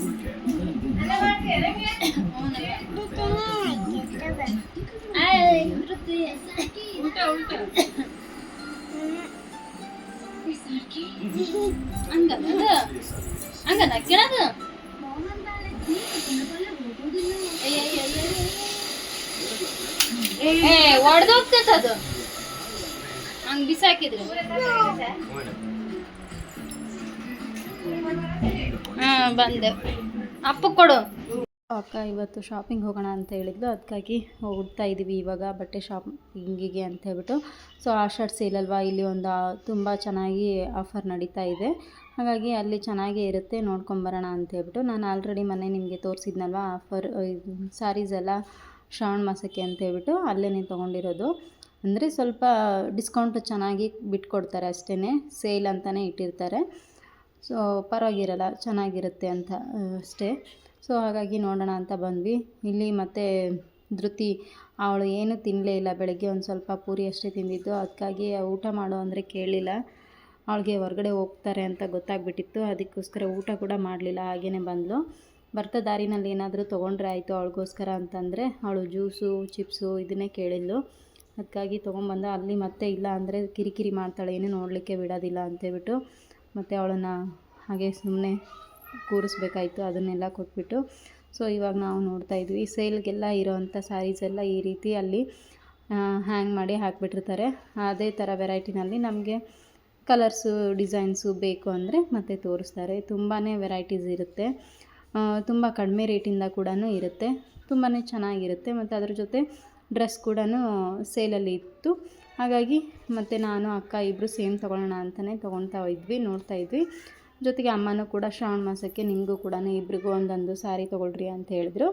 ಹಂಗದ? ಹಂಗದ ಕೆಳಗ ಏ ಒಡ್ದೋಗ್ತೈತ ಅದು ಹಂಗ ಬಿಸಾಕಿದ್ರೆ ಹಾ, ಬಂದೆ. ಅಪ್ಪು ಕೊಡು. ಅಕ್ಕ, ಇವತ್ತು ಶಾಪಿಂಗ್ ಹೋಗೋಣ ಅಂತ ಹೇಳಿದ್ಲು ಅದಕ್ಕಾಗಿ ಹೋಗ್ತಾ ಇದ್ದೀವಿ ಇವಾಗ, ಬಟ್ಟೆ ಶಾಪಿಂಗಿಗೆ ಅಂತ ಹೇಳ್ಬಿಟ್ಟು. ಸೊ ಶರ್ಟ್ ಸೇಲ್ ಅಲ್ವಾ? ಇಲ್ಲಿ ಒಂದು ತುಂಬ ಚೆನ್ನಾಗಿ ಆಫರ್ ನಡೀತಾ ಇದೆ. ಹಾಗಾಗಿ ಅಲ್ಲಿ ಚೆನ್ನಾಗೇ ಇರುತ್ತೆ ನೋಡ್ಕೊಂಬರೋಣ ಅಂತ ಹೇಳ್ಬಿಟ್ಟು. ನಾನು ಆಲ್ರೆಡಿ ಮೊನ್ನೆ ನಿಮಗೆ ತೋರಿಸಿದ್ನಲ್ವ ಆಫರ್ ಸ್ಯಾರೀಸ್ ಎಲ್ಲ ಶ್ರಾವಣ ಮಾಸಕ್ಕೆ ಅಂತ ಹೇಳ್ಬಿಟ್ಟು ಅಲ್ಲೇ ತೊಗೊಂಡಿರೋದು. ಅಂದರೆ ಸ್ವಲ್ಪ ಡಿಸ್ಕೌಂಟ್ ಚೆನ್ನಾಗಿ ಬಿಟ್ಕೊಡ್ತಾರೆ ಅಷ್ಟೇ ಸೇಲ್ ಅಂತಲೇ ಇಟ್ಟಿರ್ತಾರೆ. ಸೊ ಪರವಾಗಿರಲ್ಲ, ಚೆನ್ನಾಗಿರುತ್ತೆ ಅಂತ ಅಷ್ಟೇ. ಸೊ ಹಾಗಾಗಿ ನೋಡೋಣ ಅಂತ ಬಂದ್ವಿ. ಇಲ್ಲಿ ಮತ್ತೆ ಧೃತಿ, ಅವಳು ಏನೂ ತಿನ್ನಲೇ ಇಲ್ಲ, ಬೆಳಗ್ಗೆ ಒಂದು ಸ್ವಲ್ಪ ಪೂರಿ ಅಷ್ಟೇ ತಿಂದಿದ್ದು. ಅದಕ್ಕಾಗಿ ಊಟ ಮಾಡು ಅಂದರೆ ಕೇಳಿಲ್ಲ. ಅವಳಿಗೆ ಹೊರಗಡೆ ಹೋಗ್ತಾರೆ ಅಂತ ಗೊತ್ತಾಗ್ಬಿಟ್ಟಿತ್ತು. ಅದಕ್ಕೋಸ್ಕರ ಊಟ ಕೂಡ ಮಾಡಲಿಲ್ಲ ಹಾಗೇ ಬಂದಳು ಬರ್ತಾ ದಾರಿನಲ್ಲಿ ಏನಾದರೂ ತೊಗೊಂಡ್ರೆ ಆಯಿತು ಅವಳಿಗೋಸ್ಕರ ಅಂತಂದರೆ, ಅವಳು ಜ್ಯೂಸು, ಚಿಪ್ಸು ಇದನ್ನೇ ಕೇಳಿದ್ಲು. ಅದಕ್ಕಾಗಿ ತೊಗೊಂಬಂದ ಅಲ್ಲಿ ಮತ್ತೆ ಇಲ್ಲ ಅಂದರೆ ಕಿರಿಕಿರಿ ಮಾಡ್ತಾಳೆ, ಏನು ನೋಡಲಿಕ್ಕೆ ಬಿಡೋದಿಲ್ಲ ಅಂತೇಳ್ಬಿಟ್ಟು. ಮತ್ತು ಅವಳನ್ನು ಹಾಗೆ ಸುಮ್ಮನೆ ಕೂರಿಸ್ಬೇಕಾಯ್ತು, ಅದನ್ನೆಲ್ಲ ಕೊಟ್ಬಿಟ್ಟು. ಸೊ ಇವಾಗ ನಾವು ನೋಡ್ತಾ ಇದ್ವಿ, ಸೇಲ್ಗೆಲ್ಲ ಇರೋವಂಥ ಸ್ಯಾರೀಸ್ ಎಲ್ಲ ಈ ರೀತಿ ಅಲ್ಲಿ ಹ್ಯಾಂಗ್ ಮಾಡಿ ಹಾಕಿಬಿಟ್ಟಿರ್ತಾರೆ. ಅದೇ ಥರ ವೆರೈಟಿನಲ್ಲಿ ನಮಗೆ ಕಲರ್ಸು ಡಿಸೈನ್ಸು ಬೇಕು ಅಂದರೆ ಮತ್ತೆ ತೋರಿಸ್ತಾರೆ. ತುಂಬಾ ವೆರೈಟೀಸ್ ಇರುತ್ತೆ. ತುಂಬ ಕಡಿಮೆ ರೇಟಿಂದ ಕೂಡ ಇರುತ್ತೆ. ತುಂಬಾ ಚೆನ್ನಾಗಿರುತ್ತೆ. ಮತ್ತು ಅದ್ರ ಜೊತೆ ಡ್ರೆಸ್ ಕೂಡ ಸೇಲಲ್ಲಿ ಇತ್ತು. ಹಾಗಾಗಿ ಮತ್ತು ನಾನು, ಅಕ್ಕ ಇಬ್ಬರು ಸೇಮ್ ತೊಗೊಳ್ಳೋಣ ಅಂತಲೇ ತೊಗೊಳ್ತಾ ಇದ್ವಿ, ನೋಡ್ತಾ ಇದ್ವಿ. ಜೊತೆಗೆ ಅಮ್ಮನೂ ಕೂಡ ಶ್ರಾವಣ ಮಾಸಕ್ಕೆ ನಿಮಗೂ ಕೂಡ ಇಬ್ರಿಗೂ ಒಂದೊಂದು ಸಾರಿ ತೊಗೊಳ್ರಿ ಅಂತ ಹೇಳಿದ್ರು.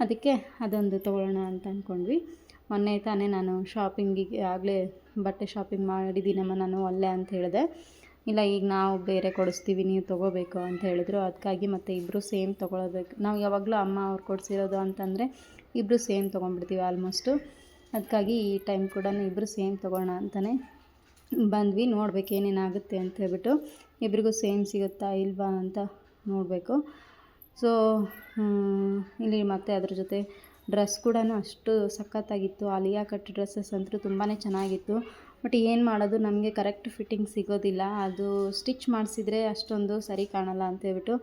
ಅದಕ್ಕೆ ಅದೊಂದು ತೊಗೊಳ್ಳೋಣ ಅಂತ ಅಂದ್ಕೊಂಡ್ವಿ ಮೊನ್ನೆ ತಾನೇ ನಾನು ಶಾಪಿಂಗಿಗೆ ಆಗಲೇ ಬಟ್ಟೆ ಶಾಪಿಂಗ್ ಮಾಡಿದ್ದೀನಮ್ಮ ನಾನು ಒಲ್ಲೆ ಅಂತ ಹೇಳಿದೆ. ಇಲ್ಲ, ಈಗ ನಾವು ಬೇರೆ ಕೊಡಿಸ್ತೀವಿ, ನೀವು ತೊಗೋಬೇಕು ಅಂತ ಹೇಳಿದ್ರು. ಅದಕ್ಕಾಗಿ ಮತ್ತು ಇಬ್ಬರು ಸೇಮ್ ತೊಗೊಳ್ಬೇಕು. ನಾವು ಯಾವಾಗಲೂ ಅಮ್ಮ ಅವ್ರು ಕೊಡಿಸಿರೋದು ಅಂತಂದರೆ ಇಬ್ಬರು ಸೇಮ್ ತೊಗೊಂಡ್ಬಿಡ್ತೀವಿ ಆಲ್ಮೋಸ್ಟು ಅದಕ್ಕಾಗಿ ಈ ಟೈಮ್ ಕೂಡ ಇಬ್ಬರು ಸೇಮ್ ತೊಗೊಳ್ಳೋಣ ಅಂತಲೇ ಬಂದ್ವಿ. ನೋಡ್ಬೇಕು ಏನೇನಾಗುತ್ತೆ ಅಂತ ಹೇಳ್ಬಿಟ್ಟು ಇಬ್ರಿಗೂ ಸೇಮ್ ಸಿಗುತ್ತಾ ಇಲ್ವಾ ಅಂತ ನೋಡಬೇಕು. ಸೊ ಇಲ್ಲಿ ಮತ್ತೆ ಅದ್ರ ಜೊತೆ ಡ್ರೆಸ್ ಕೂಡ ಅಷ್ಟು ಸಖತ್ತಾಗಿತ್ತು. ಅಲಿಯಾ ಕಟ್ ಡ್ರೆಸ್ಸಸ್ ಅಂತೂ ತುಂಬಾ ಚೆನ್ನಾಗಿತ್ತು. ಬಟ್ ಏನು ಮಾಡೋದು? ನಮಗೆ ಕರೆಕ್ಟ್ ಫಿಟ್ಟಿಂಗ್ ಸಿಗೋದಿಲ್ಲ. ಅದು ಸ್ಟಿಚ್ ಮಾಡಿಸಿದ್ರೆ ಅಷ್ಟೊಂದು ಸರಿ ಕಾಣಲ್ಲ ಅಂತ ಹೇಳ್ಬಿಟ್ಟು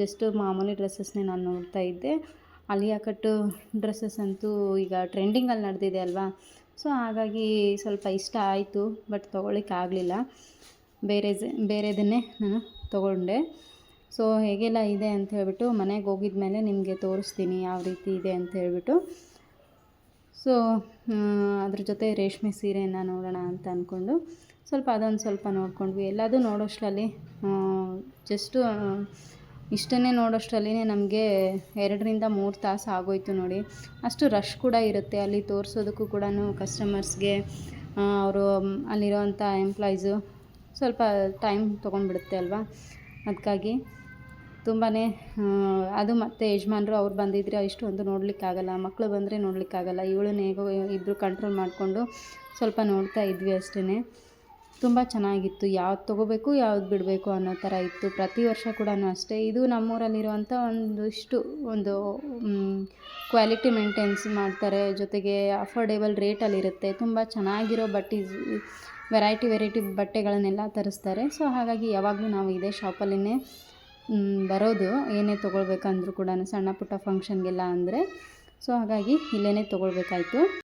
ಜಸ್ಟು ಮಾಮೂಲಿ ಡ್ರೆಸ್ಸಸ್ನೇ ನಾನು ನೋಡ್ತಾ ಇದ್ದೆ. ಆಲಿಯಾ ಕಟ್ಟು ಡ್ರೆಸ್ಸಸ್ ಅಂತೂ ಈಗ ಟ್ರೆಂಡಿಂಗಲ್ಲಿ ನಡೆದಿದೆ ಅಲ್ವಾ? ಸೊ ಹಾಗಾಗಿ ಸ್ವಲ್ಪ ಇಷ್ಟ ಆಯಿತು ಬಟ್ ತೊಗೊಳಿಕ್ಕಾಗಲಿಲ್ಲ ಬೇರೆ ಬೇರೆದನ್ನೇ ನಾನು ತೊಗೊಂಡೆ. ಸೊ ಹೇಗೆಲ್ಲ ಇದೆ ಅಂತ ಹೇಳ್ಬಿಟ್ಟು ಮನೆಗೆ ಹೋಗಿದ ಮೇಲೆ ನಿಮಗೆ ತೋರಿಸ್ತೀನಿ ಯಾವ ರೀತಿ ಇದೆ ಅಂತ ಹೇಳ್ಬಿಟ್ಟು. ಸೊ ಅದ್ರ ಜೊತೆ ರೇಷ್ಮೆ ಸೀರೆಯನ್ನು ನೋಡೋಣ ಅಂತ ಅಂದ್ಕೊಂಡು ಸ್ವಲ್ಪ ಅದೊಂದು ಸ್ವಲ್ಪ ನೋಡಿಕೊಂಡ್ವಿ. ಎಲ್ಲದೂ ನೋಡೋಷ್ಟರಲ್ಲಿ ಜಸ್ಟು ಇಷ್ಟನ್ನೇ ನೋಡೋಷ್ಟರಲ್ಲಿ ನಮಗೆ ಎರಡರಿಂದ ಮೂರು ತಾಸು ಆಗೋಯ್ತು ನೋಡಿ. ಅಷ್ಟು ರಶ್ ಕೂಡ ಇರುತ್ತೆ ಅಲ್ಲಿ ತೋರಿಸೋದಕ್ಕೂ ಕೂಡ ಕಸ್ಟಮರ್ಸ್ಗೆ ಅವರು ಅಲ್ಲಿರೋವಂಥ ಎಂಪ್ಲಾಯ್ಸು ಸ್ವಲ್ಪ ಟೈಮ್ ತೊಗೊಂಡ್ಬಿಡುತ್ತೆ ಅಲ್ವಾ? ಅದಕ್ಕಾಗಿ ತುಂಬಾ ಅದು ಮತ್ತು ಯಜಮಾನರು ಅವ್ರು ಬಂದಿದ್ದರೆ ಇಷ್ಟೊಂದು ನೋಡಲಿಕ್ಕಾಗಲ್ಲ ಮಕ್ಕಳು ಬಂದರೆ ನೋಡಲಿಕ್ಕಾಗಲ್ಲ. ಇವಳನ್ನ ಹೇಗೋ ಇಬ್ಬರು ಕಂಟ್ರೋಲ್ ಮಾಡಿಕೊಂಡು ಸ್ವಲ್ಪ ನೋಡ್ತಾ ಇದ್ವಿ ಅಷ್ಟೇ ತುಂಬ ಚೆನ್ನಾಗಿತ್ತು. ಯಾವ್ದು ತೊಗೋಬೇಕು, ಯಾವ್ದು ಬಿಡಬೇಕು ಅನ್ನೋ ಥರ ಇತ್ತು. ಪ್ರತಿ ವರ್ಷ ಕೂಡ ಅಷ್ಟೇ. ಇದು ನಮ್ಮೂರಲ್ಲಿರುವಂಥ ಒಂದಿಷ್ಟು, ಒಂದು ಕ್ವಾಲಿಟಿ ಮೇಂಟೆನ್ಸ್ ಮಾಡ್ತಾರೆ. ಜೊತೆಗೆ ಅಫೋರ್ಡೇಬಲ್ ರೇಟಲ್ಲಿರುತ್ತೆ ತುಂಬ ಚೆನ್ನಾಗಿರೋ ಬಟ್ಟೆ ವೆರೈಟಿ ವೆರೈಟಿ ಬಟ್ಟೆಗಳನ್ನೆಲ್ಲ ತರಿಸ್ತಾರೆ. ಸೊ, ಹಾಗಾಗಿ ಯಾವಾಗಲೂ ನಾವು ಇದೇ ಶಾಪಲ್ಲಿನೇ ಬರೋದು. ಏನೇ ತೊಗೊಳ್ಬೇಕಂದ್ರೂ ಕೂಡ ಸಣ್ಣ ಪುಟ್ಟ ಫಂಕ್ಷನ್ಗೆಲ್ಲ ಅಂದರೆ. ಸೊ, ಹಾಗಾಗಿ ಇಲ್ಲೇ ತೊಗೊಳ್ಬೇಕಾಯ್ತು.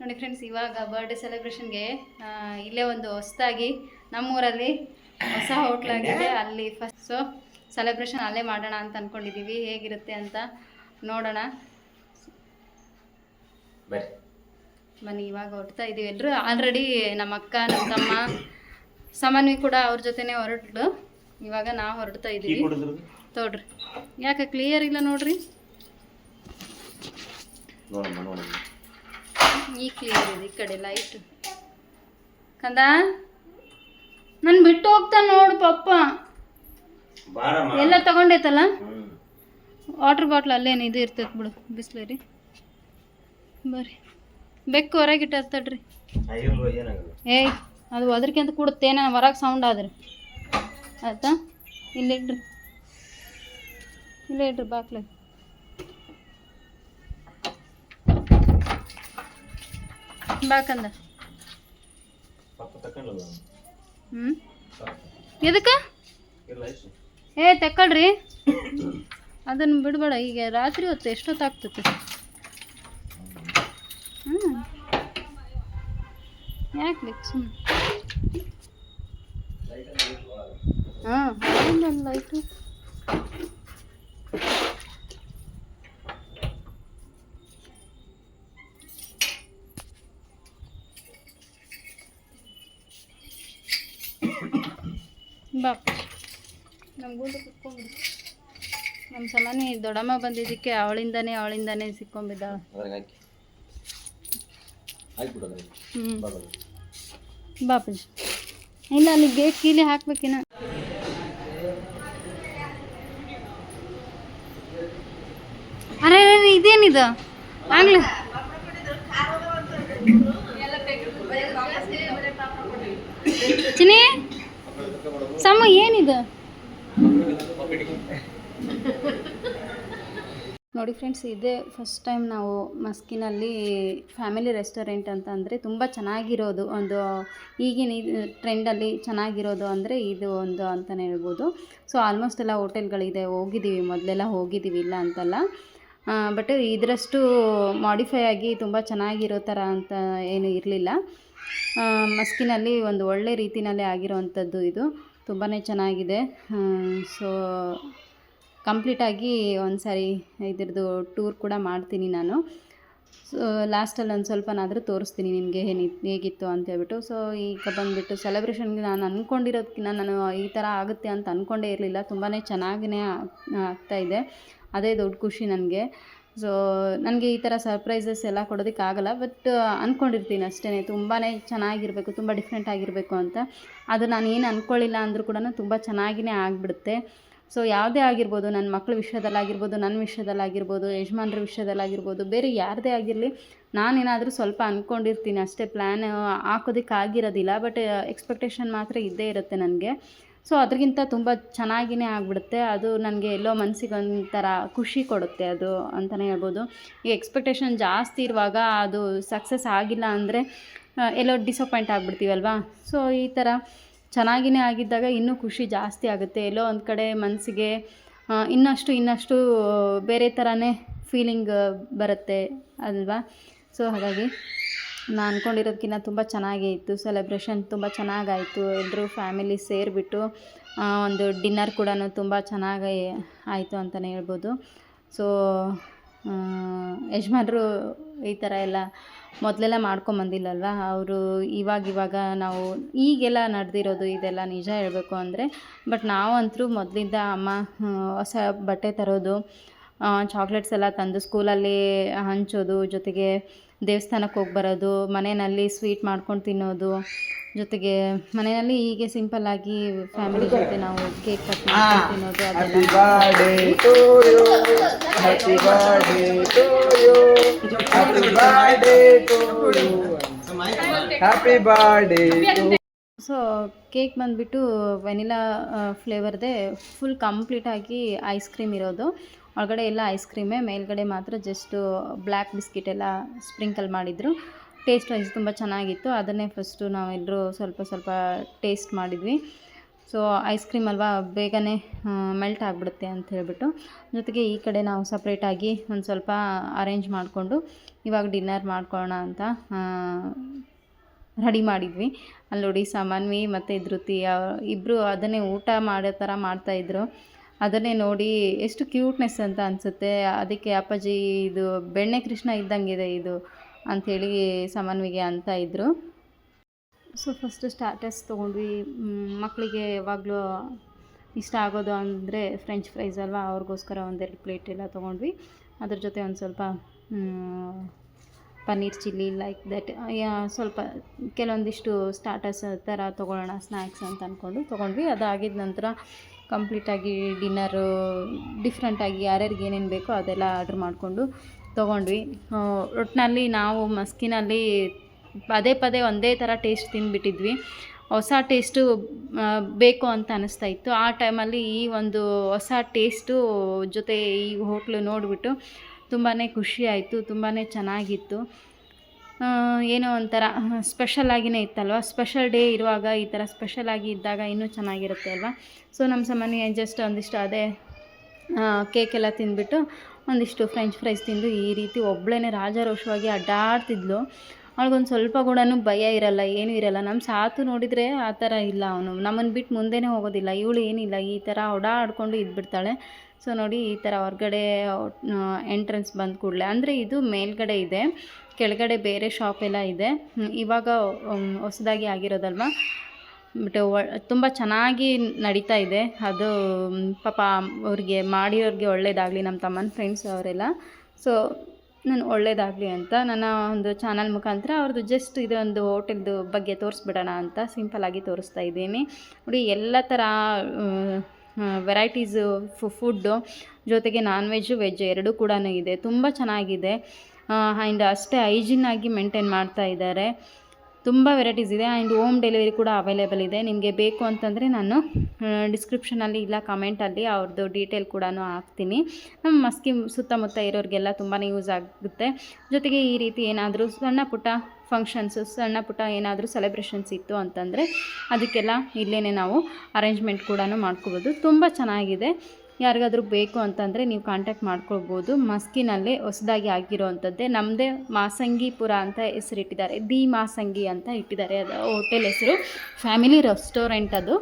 ನೋಡಿ ಫ್ರೆಂಡ್ಸ್ ಇವಾಗ ಬರ್ಡೇ ಸೆಲೆಬ್ರೇಷನ್ಗೆ ಇಲ್ಲೇ ಒಂದು ಹೊಸದಾಗಿ ನಮ್ಮೂರಲ್ಲಿ ಹೊಸ ಹೋಟ್ಲಾಗಿದೆ ಅಲ್ಲಿ ಫಸ್ಟ್ ಸೊ ಸೆಲೆಬ್ರೇಷನ್ ಅಲ್ಲೇ ಮಾಡೋಣ ಅಂತ ಅಂದ್ಕೊಂಡಿದ್ದೀವಿ ಹೇಗಿರುತ್ತೆ ಅಂತ ನೋಡೋಣ. ಬನ್ನಿ ಇವಾಗ ಹೊರಡ್ತಾ ಇದ್ದೀವಿ ಎಲ್ಲರೂ ಆಲ್ರೆಡಿ ನಮ್ಮ ಅಕ್ಕ ನಮ್ಮ ತಮ್ಮ ಸಮನ್ವಿ ಕೂಡ ಅವ್ರ ಜೊತೆನೆ ಹೊರಟು ಇವಾಗ ನಾವು ಹೊರಡ್ತಾ ಇದ್ದೀವಿ ತೋಡ್ರಿ. ಯಾಕೆ ಕ್ಲಿಯರ್ ಇಲ್ಲ ನೋಡ್ರಿ? ನೋಡಮ್ಮ ನೋಡಮ್ಮ. ಈ ಕ್ಲಿಯರ್ ಇದೆ ಈ ಕಡೆ ಲೈಟ್ ಕಂದ? ನಾನು ಬಿಟ್ಟು ಹೋಗ್ತಾ ನೋಡು ಪಪ್ಪ ಎಲ್ಲ ತಗೊಂಡೈತಲ್ಲ? ವಾಟರ್ ಬಾಟ್ಲ್ ಅಲ್ಲೇನು ಇದು ಇರ್ತೈತೆ ಬಿಡು ಬಿಸ್ಲರಿ ಬರ್ರಿ. ಬೆಕ್ಕು ಹೊರಗೆ ಇಟ್ಟರ್ತಡ್ರಿ ಏಯ್ ಅದು ಅದ್ರಕ್ಕಿಂತ ಕೂಡುತ್ತೇನ ಹೊರಗೆ ಸೌಂಡ್ ಆದ್ರೆ. ಆಯ್ತಾ? ಇಲ್ಲಿ ಇಡ್ರಿ. ಇಲ್ಲೇ ಇಡ್ರಿ ಬಾಕ್ಲೆ ಬಾಕಂದ. ಹ್ಞೂ ಎದಕ್ಕೆ? ಏ ತಕೊಳ್ರಿ ಅದನ್ನು ಬಿಡಬೇಡ ಈಗ ರಾತ್ರಿ ಹೊತ್ತು ಎಷ್ಟೊತ್ತಾಗ್ತೈತೆ ಹ್ಞೂ ಯಾಕೆ ಬೇಕು ಸುಮ್ಮನೆ ಹಾಂ ಲೈಟು ನಮ್ಮ ಸಮಾನಿ ದೊಡ್ಡಮ್ಮ ಬಂದಿದ್ದಕ್ಕೆ ಅವಳಿಂದನೇ ಅವಳಿಂದನೇ ಸಿಕ್ಕೊಂಬಿದ್ದಾಳೆ ಹ್ಞೂ ಬಾಪಜಿ ಇಲ್ಲ ಅಲ್ಲಿ ಗೇಟ್ ಕೀಲಿ ಹಾಕ್ಬೇಕಿನ ಅರೆ ಅರೆ, ಇದೇನಿದು? ಆಗ್ಲಿ. ಚಿನಿ ಸಮ ಏನಿದು? ನೋಡಿ ಫ್ರೆಂಡ್ಸ್, ಇದೇ ಫಸ್ಟ್ ಟೈಮ್ ನಾವು ಮಸ್ಕಿನಲ್ಲಿ ಫ್ಯಾಮಿಲಿ ರೆಸ್ಟೋರೆಂಟ್ ಅಂತ ಅಂದರೆ ತುಂಬ ಚೆನ್ನಾಗಿರೋದು ಒಂದು, ಈಗಿನ ಟ್ರೆಂಡಲ್ಲಿ ಚೆನ್ನಾಗಿರೋದು ಅಂದರೆ ಇದು ಒಂದು ಅಂತಲೇ ಹೇಳ್ಬೋದು. ಸೊ ಆಲ್ಮೋಸ್ಟ್ ಎಲ್ಲ ಹೋಟೆಲ್ಗಳಿದೆ, ಹೋಗಿದ್ದೀವಿ, ಮೊದಲೆಲ್ಲ ಹೋಗಿದ್ದೀವಿ ಇಲ್ಲ ಅಂತಲ್ಲ. ಬಟ್ ಇದರಷ್ಟು ಮಾಡಿಫೈ ಆಗಿ ತುಂಬ ಚೆನ್ನಾಗಿರೋ ಥರ ಅಂತ ಏನು ಇರಲಿಲ್ಲ. ಮಸ್ಕಿನಲ್ಲಿ ಒಂದು ಒಳ್ಳೆ ರೀತಿಯಲ್ಲೇ ಆಗಿರೋವಂಥದ್ದು ಇದು. ತುಂಬಾ ಚೆನ್ನಾಗಿದೆ. ಸೊ ಕಂಪ್ಲೀಟಾಗಿ ಒಂದು ಸಾರಿ ಇದ್ರದ್ದು ಟೂರ್ ಕೂಡ ಮಾಡ್ತೀನಿ ನಾನು. ಸೊ ಲಾಸ್ಟಲ್ಲಿ ಒಂದು ಸ್ವಲ್ಪನಾದರೂ ತೋರಿಸ್ತೀನಿ ನಿಮಗೆ ಏನಿ ಹೇಗಿತ್ತು ಅಂತ ಹೇಳ್ಬಿಟ್ಟು. ಸೊ ಈಗ ಬಂದುಬಿಟ್ಟು ಸೆಲೆಬ್ರೇಷನ್ಗೆ ನಾನು ಅಂದ್ಕೊಂಡಿರೋದಕ್ಕಿಂತ ನಾನು ಈ ಥರ ಆಗುತ್ತೆ ಅಂತ ಅಂದ್ಕೊಂಡೇ ಇರಲಿಲ್ಲ. ತುಂಬಾ ಚೆನ್ನಾಗೇ ಆಗ್ತಾಯಿದೆ ಅದೇ ದೊಡ್ಡ ಖುಷಿ ನನಗೆ. ಸೊ ನನಗೆ ಈ ಥರ ಸರ್ಪ್ರೈಸಸ್ ಎಲ್ಲ ಕೊಡೋದಕ್ಕಾಗಲ್ಲ ಬಟ್ ಅಂದ್ಕೊಂಡಿರ್ತೀನಿ ಅಷ್ಟೇ ತುಂಬಾ ಚೆನ್ನಾಗಿರಬೇಕು, ತುಂಬ ಡಿಫ್ರೆಂಟ್ ಆಗಿರಬೇಕು ಅಂತ. ಅದು ನಾನು ಏನು ಅಂದ್ಕೊಳ್ಳಿಲ್ಲ ಅಂದರೂ ಕೂಡ ತುಂಬ ಚೆನ್ನಾಗಿಯೇ ಆಗಿಬಿಡುತ್ತೆ. ಸೊ ಯಾವುದೇ ಆಗಿರ್ಬೋದು ನನ್ನ ಮಕ್ಕಳ ವಿಷಯದಲ್ಲಾಗಿರ್ಬೋದು ನನ್ನ ವಿಷಯದಲ್ಲಾಗಿರ್ಬೋದು, ಯಜಮಾನ್ರ ವಿಷಯದಲ್ಲಾಗಿರ್ಬೋದು, ಬೇರೆ ಯಾರದೇ ಆಗಿರಲಿ ನಾನೇನಾದರೂ ಸ್ವಲ್ಪ ಅಂದ್ಕೊಂಡಿರ್ತೀನಿ ಅಷ್ಟೇ. ಪ್ಲ್ಯಾನ್ ಹಾಕೋದಕ್ಕೆ ಆಗಿರೋದಿಲ್ಲ ಬಟ್ ಎಕ್ಸ್ಪೆಕ್ಟೇಷನ್ ಮಾತ್ರ ಇದ್ದೇ ಇರುತ್ತೆ ನನಗೆ. ಸೊ ಅದಕ್ಕಿಂತ ತುಂಬ ಚೆನ್ನಾಗಿಯೇ ಆಗಿಬಿಡುತ್ತೆ. ಅದು ನನಗೆ ಎಲ್ಲೋ ಮನಸ್ಸಿಗೆ ಒಂಥರ ಖುಷಿ ಕೊಡುತ್ತೆ ಅದು ಅಂತಲೇ ಹೇಳ್ಬೋದು. ಈ ಎಕ್ಸ್ಪೆಕ್ಟೇಷನ್ ಜಾಸ್ತಿ ಇರುವಾಗ ಅದು ಸಕ್ಸಸ್ ಆಗಿಲ್ಲ ಅಂದರೆ ಎಲ್ಲೋ ಡಿಸಪಾಯಿಂಟ್ ಆಗಿಬಿಡ್ತೀವಲ್ವಾ ಸೊ ಈ ಥರ ಚೆನ್ನಾಗಿಯೇ ಆಗಿದ್ದಾಗ ಇನ್ನೂ ಖುಷಿ ಜಾಸ್ತಿ ಆಗುತ್ತೆ. ಎಲ್ಲೋ ಒಂದು ಕಡೆ ಮನಸ್ಸಿಗೆ ಇನ್ನಷ್ಟು ಇನ್ನಷ್ಟು ಬೇರೆ ಥರನೇ ಫೀಲಿಂಗ್ ಬರುತ್ತೆ ಅಲ್ವಾ? ಸೊ ಹಾಗಾಗಿ ನಾನು ಅಂದ್ಕೊಂಡಿರೋದಕ್ಕಿಂತ ತುಂಬ ಚೆನ್ನಾಗೇ ಇತ್ತು ಸೆಲೆಬ್ರೇಷನ್ ತುಂಬ ಚೆನ್ನಾಗಾಯಿತು ಎಲ್ಲರೂ ಫ್ಯಾಮಿಲಿ ಸೇರಿಬಿಟ್ಟು ಒಂದು ಡಿನ್ನರ್ ಕೂಡ ತುಂಬ ಚೆನ್ನಾಗಿ ಆಯಿತು ಅಂತಲೇ ಹೇಳ್ಬೋದು. ಸೊ ಯಜಮಾನ್ರು ಈ ಥರ ಎಲ್ಲ ಮೊದಲೆಲ್ಲ ಮಾಡ್ಕೊಂಬಂದಿಲ್ಲಲ್ವ? ಅವರು ಇವಾಗ ಇವಾಗ ನಾವು ಈಗೆಲ್ಲ ನಡೆದಿರೋದು ಇದೆಲ್ಲ ನಿಜ ಹೇಳಬೇಕು ಅಂದರೆ ಬಟ್ ನಾವಂತರೂ ಮೊದಲಿಂದ ಅಮ್ಮ ಹೊಸ ಬಟ್ಟೆ ತರೋದು ಚಾಕ್ಲೇಟ್ಸ್ ಎಲ್ಲ ತಂದು ಸ್ಕೂಲಲ್ಲಿ ಹಂಚೋದು, ಜೊತೆಗೆ ದೇವಸ್ಥಾನಕ್ಕೆ ಹೋಗಿ ಬರೋದು ಮನೆಯಲ್ಲಿ ಸ್ವೀಟ್ ಮಾಡ್ಕೊಂಡು ತಿನ್ನೋದು ಜೊತೆಗೆ ಮನೆಯಲ್ಲಿ ಹೀಗೆ ಸಿಂಪಲ್ ಆಗಿ ಫ್ಯಾಮಿಲಿ ಜೊತೆ ನಾವು ಕೇಕ್ ಕಟ್ ಮಾಡ್ಕೊಂಡು ತಿನ್ನೋದು ಅದೆಲ್ಲ. ಸೊ ಕೇಕ್ ಬಂದ್ಬಿಟ್ಟು ವೆನಿಲಾ ಫ್ಲೇವರ್ದೇ ಫುಲ್ ಕಂಪ್ಲೀಟಾಗಿ ಐಸ್ ಕ್ರೀಮ್ ಇರೋದು. ಒಳಗಡೆ ಎಲ್ಲ ಐಸ್ ಕ್ರೀಮೇ ಮೇಲ್ಗಡೆ ಮಾತ್ರ ಜಸ್ಟು ಬ್ಲ್ಯಾಕ್ ಬಿಸ್ಕಿಟ್ ಎಲ್ಲ ಸ್ಪ್ರಿಂಕಲ್ ಮಾಡಿದರು. ಟೇಸ್ಟ್ ವೈಸ್ ತುಂಬ ಚೆನ್ನಾಗಿತ್ತು. ಅದನ್ನೇ ಫಸ್ಟು ನಾವೆಲ್ಲರೂ ಸ್ವಲ್ಪ ಸ್ವಲ್ಪ ಟೇಸ್ಟ್ ಮಾಡಿದ್ವಿ. ಸೊ ಐಸ್ ಕ್ರೀಮ್ ಅಲ್ವಾ ಬೇಗನೆ ಮೆಲ್ಟ್ ಆಗಿಬಿಡುತ್ತೆ ಅಂತ ಹೇಳಿಬಿಟ್ಟು. ಜೊತೆಗೆ ಈ ಕಡೆ ನಾವು ಸಪ್ರೇಟಾಗಿ ಒಂದು ಸ್ವಲ್ಪ ಅರೇಂಜ್ ಮಾಡಿಕೊಂಡು ಇವಾಗ ಡಿನ್ನರ್ ಮಾಡ್ಕೊಳ್ಳೋಣ ಅಂತ ರೆಡಿ ಮಾಡಿದ್ವಿ. ಅಲ್ಲಿ ನೋಡಿ ಸಾಮಾನ್ವಿ ಮತ್ತು ಧೃತಿ ಇಬ್ಬರು ಅದನ್ನೇ ಊಟ ಮಾಡೋ ಥರ ಮಾಡ್ತಾಯಿದ್ರು ಅದನ್ನೇ ನೋಡಿ ಎಷ್ಟು ಕ್ಯೂಟ್ನೆಸ್ ಅಂತ ಅನಿಸುತ್ತೆ. ಅದಕ್ಕೆ ಅಪ್ಪಾಜಿ ಇದು ಬೆಣ್ಣೆ ಕೃಷ್ಣ ಇದ್ದಂಗಿದೆ ಇದು ಅಂಥೇಳಿ ಸಮನ್ವಿಗೆ ಅಂತ ಇದ್ದರು ಸೊ ಫಸ್ಟ್ ಸ್ಟಾರ್ಟರ್ಸ್ ತೊಗೊಂಡ್ವಿ. ಮಕ್ಕಳಿಗೆ ಯಾವಾಗಲೂ ಇಷ್ಟ ಆಗೋದು ಅಂದರೆ ಫ್ರೆಂಚ್ ಫ್ರೈಸ್ ಅಲ್ವಾ? ಅವ್ರಿಗೋಸ್ಕರ ಒಂದೆರಡು ಪ್ಲೇಟ್ ಎಲ್ಲ ತೊಗೊಂಡ್ವಿ. ಅದ್ರ ಜೊತೆ ಒಂದು ಸ್ವಲ್ಪ ಪನ್ನೀರ್ ಚಿಲ್ಲಿ ಲೈಕ್ ದಟ್ ಸ್ವಲ್ಪ ಕೆಲವೊಂದಿಷ್ಟು ಸ್ಟಾರ್ಟರ್ಸ್ ಥರ ತೊಗೊಳ್ಳೋಣ ಸ್ನ್ಯಾಕ್ಸ್ ಅಂತ ಅಂದ್ಕೊಂಡು ತೊಗೊಂಡ್ವಿ. ಅದಾಗಿದ ನಂತರ ಕಂಪ್ಲೀಟಾಗಿ ಡಿನ್ನರು ಡಿಫ್ರೆಂಟಾಗಿ ಯಾರ್ಯಾರಿಗೆ ಏನೇನು ಬೇಕೋ ಅದೆಲ್ಲ ಆರ್ಡ್ರ್ ಮಾಡಿಕೊಂಡು ತೊಗೊಂಡ್ವಿ. ಒಟ್ಟಿನಲ್ಲಿ ನಾವು ಮಸ್ಕಿನಲ್ಲಿ ಪದೇ ಪದೇ ಒಂದೇ ಥರ ಟೇಸ್ಟ್ ತಿಂದುಬಿಟ್ಟಿದ್ವಿ. ಹೊಸ ಟೇಸ್ಟು ಬೇಕು ಅಂತ ಅನ್ನಿಸ್ತಾ ಇತ್ತು. ಆ ಟೈಮಲ್ಲಿ ಈ ಒಂದು ಹೊಸ ಟೇಸ್ಟು ಜೊತೆ ಈ ಹೋಟ್ಲು ನೋಡಿಬಿಟ್ಟು ತುಂಬಾ ಖುಷಿ ಆಯಿತು ತುಂಬಾ ಚೆನ್ನಾಗಿತ್ತು. ಏನೋ ಒಂಥರ ಸ್ಪೆಷಲಾಗಿಯೇ ಇತ್ತಲ್ವ? ಸ್ಪೆಷಲ್ ಡೇ ಇರುವಾಗ ಈ ಥರ ಸ್ಪೆಷಲಾಗಿ ಇದ್ದಾಗ ಇನ್ನೂ ಚೆನ್ನಾಗಿರುತ್ತೆ ಅಲ್ವಾ? ಸೊ ನಮ್ಮ ಸಾಮಾನ್ಯ ಜಸ್ಟ್ ಒಂದಿಷ್ಟು ಅದೇ ಕೇಕ್ ಎಲ್ಲ ತಿಂದ್ಬಿಟ್ಟು ಒಂದಿಷ್ಟು ಫ್ರೆಂಚ್ ಫ್ರೈಸ್ ತಿಂದು ಈ ರೀತಿ ಒಬ್ಬಳೇ ರಾಜಾರೋಷವಾಗಿ ಅಡ್ಡಾಡ್ತಿದ್ಲು. ಅವಳಿಗೊಂದು ಸ್ವಲ್ಪ ಕೂಡ ಭಯ ಇರಲ್ಲ, ಏನೂ ಇರಲ್ಲ. ನಮ್ಮ ಸಾತು ನೋಡಿದರೆ ಆ ಥರ ಇಲ್ಲ ಅವನು. ನಮ್ಮನ್ನು ಬಿಟ್ಟು ಮುಂದೆನೇ ಹೋಗೋದಿಲ್ಲ. ಇವಳು ಏನಿಲ್ಲ, ಈ ಥರ ಓಡಾಡ್ಕೊಂಡು ಇದ್ಬಿಡ್ತಾಳೆ. ಸೊ ನೋಡಿ ಈ ಥರ ಹೊರಗಡೆ ಎಂಟ್ರೆನ್ಸ್ ಬಂದ ಕೂಡಲೇ. ಅಂದರೆ ಇದು ಮೇಲ್ಗಡೆ ಇದೆ. ಕೆಳಗಡೆ ಬೇರೆ ಶಾಪ್ ಎಲ್ಲ ಇದೆ. ಇವಾಗ ಹೊಸದಾಗಿ ಆಗಿರೋದಲ್ವ? ಬಟ್ ತುಂಬ ಚೆನ್ನಾಗಿ ನಡೀತಾ ಇದೆ. ಅದು ಪಾಪ ಅವ್ರಿಗೆ, ಮಾಡಿರೋರಿಗೆ ಒಳ್ಳೇದಾಗಲಿ ನಮ್ಮ ತಮ್ಮನ ಫ್ರೆಂಡ್ಸ್ ಅವರೆಲ್ಲ. ಸೊ ನಾನು ಒಳ್ಳೇದಾಗಲಿ ಅಂತ ನನ್ನ ಒಂದು ಚಾನಲ್ ಮುಖಾಂತರ ಅವ್ರದ್ದು ಜಸ್ಟ್ ಇದೊಂದು ಹೋಟೆಲ್ದು ಬಗ್ಗೆ ತೋರಿಸ್ಬಿಡೋಣ ಅಂತ ಸಿಂಪಲಾಗಿ ತೋರಿಸ್ತಾ ಇದ್ದೀನಿ. ನೋಡಿ, ಎಲ್ಲ ಥರ ವೆರೈಟೀಸು ಫುಡ್ಡು ಜೊತೆಗೆ ನಾನ್ ವೆಜ್ಜು ವೆಜ್ ಎರಡೂ ಕೂಡ ಇದೆ. ತುಂಬ ಚೆನ್ನಾಗಿದೆ. ಆ್ಯಂಡ್ ಅಷ್ಟೇ ಹೈಜಿನ್ ಆಗಿ ಮೇಂಟೈನ್ ಮಾಡ್ತಾ ಇದ್ದಾರೆ. ತುಂಬ ವೆರೈಟೀಸ್ ಇದೆ. ಆ್ಯಂಡ್ ಹೋಮ್ ಡೆಲಿವರಿ ಕೂಡ ಅವೈಲೇಬಲ್ ಇದೆ. ನಿಮಗೆ ಬೇಕು ಅಂತಂದರೆ ನಾನು ಡಿಸ್ಕ್ರಿಪ್ಷನಲ್ಲಿ ಇಲ್ಲ ಕಮೆಂಟಲ್ಲಿ ಅವ್ರದ್ದು ಡೀಟೇಲ್ ಕೂಡ ಹಾಕ್ತೀನಿ. ನಮ್ಮ ಮಸ್ಕಿ ಸುತ್ತಮುತ್ತ ಇರೋರಿಗೆಲ್ಲ ತುಂಬಾ ಯೂಸ್ ಆಗುತ್ತೆ. ಜೊತೆಗೆ ಈ ರೀತಿ ಏನಾದರೂ ಸಣ್ಣ ಪುಟ್ಟ ಫಂಕ್ಷನ್ಸು ಸಣ್ಣ ಪುಟ್ಟ ಏನಾದರೂ ಸೆಲೆಬ್ರೇಷನ್ಸ್ ಇತ್ತು ಅಂತಂದರೆ ಅದಕ್ಕೆಲ್ಲ ಇಲ್ಲೇ ನಾವು ಅರೇಂಜ್ಮೆಂಟ್ ಕೂಡ ಮಾಡ್ಕೋಬೋದು. ತುಂಬ ಚೆನ್ನಾಗಿದೆ. ಯಾರಿಗಾದ್ರೂ ಬೇಕು ಅಂತಂದರೆ ನೀವು ಕಾಂಟ್ಯಾಕ್ಟ್ ಮಾಡ್ಕೊಳ್ಬೋದು. ಮಸ್ಕಿನಲ್ಲೇ ಹೊಸದಾಗಿ ಆಗಿರೋವಂಥದ್ದೇ ನಮ್ಮದೇ ಮಾಸಂಗಿಪುರ ಅಂತ ಹೆಸರಿಟ್ಟಿದ್ದಾರೆ. ದಿ ಮಾಸಂಗಿ ಅಂತ ಇಟ್ಟಿದ್ದಾರೆ. ಅದು ಹೋಟೆಲ್ ಹೆಸರು. ಫ್ಯಾಮಿಲಿ ರೆಸ್ಟೋರೆಂಟ್ ಅದು.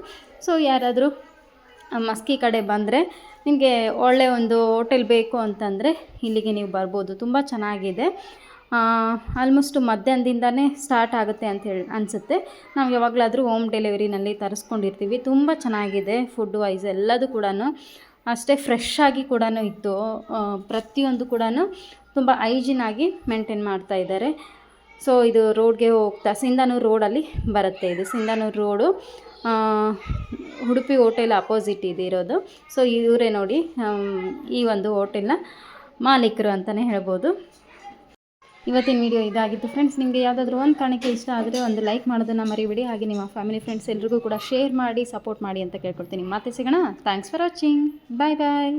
ಸೊ ಯಾರಾದರೂ ಮಸ್ಕಿ ಕಡೆ ಬಂದರೆ ನಿಮಗೆ ಒಳ್ಳೆ ಒಂದು ಹೋಟೆಲ್ ಬೇಕು ಅಂತಂದರೆ ಇಲ್ಲಿಗೆ ನೀವು ಬರ್ಬೋದು. ತುಂಬ ಚೆನ್ನಾಗಿದೆ. ಆಲ್ಮೋಸ್ಟ್ ಮಧ್ಯಾಹ್ನದಿಂದನೇ ಸ್ಟಾರ್ಟ್ ಆಗುತ್ತೆ ಅಂತ ಹೇಳಿ, ಅನಿಸುತ್ತೆ. ನಾವು ಯಾವಾಗಲಾದರೂ ಹೋಮ್ ಡೆಲಿವರಿನಲ್ಲಿ ತರಿಸ್ಕೊಂಡಿರ್ತೀವಿ. ತುಂಬ ಚೆನ್ನಾಗಿದೆ ಫುಡ್ ವೈಸ್ ಎಲ್ಲದೂ ಕೂಡ ಅಷ್ಟೇ ಫ್ರೆಶ್ ಆಗಿ ಕೂಡ ಇತ್ತು. ಪ್ರತಿಯೊಂದು ಕೂಡ ತುಂಬ ಐಜಿನ್ ಆಗಿ ಮೇಂಟೈನ್ ಮಾಡ್ತಾ ಇದ್ದಾರೆ. ಸೊ ಇದು ರೋಡ್ಗೆ ಹೋಗ್ತಾ, ಸಿಂಧಾನೂರು ರೋಡಲ್ಲಿ ಬರುತ್ತೆ ಇದು. Sindhanur road Udupi hotel opposite ಇದೆ ಇರೋದು. ಸೊ ಇವರೇ ನೋಡಿ ಈ ಒಂದು ಹೋಟೆಲ್ನ ಮಾಲೀಕರು ಅಂತಲೇ ಹೇಳ್ಬೋದು. ಇವತ್ತಿನ ವಿಡಿಯೋ ಇದಾಗಿತ್ತು. ಫ್ರೆಂಡ್ಸ್ ನಿಮಗೆ ಯಾವುದಾದ್ರೂ ಒಂದು ಕಾರಣಕ್ಕೆ ಇಷ್ಟ ಆದರೆ ಒಂದು ಲೈಕ್ ಮಾಡೋದನ್ನು ಮರಿಬೇಡಿ. ಹಾಗೆ ನಿಮ್ಮ ಫ್ಯಾಮಿಲಿ ಫ್ರೆಂಡ್ಸ್ ಎಲ್ರಿಗೂ ಕೂಡ ಶೇರ್ ಮಾಡಿ ಸಪೋರ್ಟ್ ಮಾಡಿ ಅಂತ ಕೇಳ್ಕೊಡ್ತೀನಿ. ಮತ್ತೆ ಸಿಗೋಣ. Thanks for watching bye bye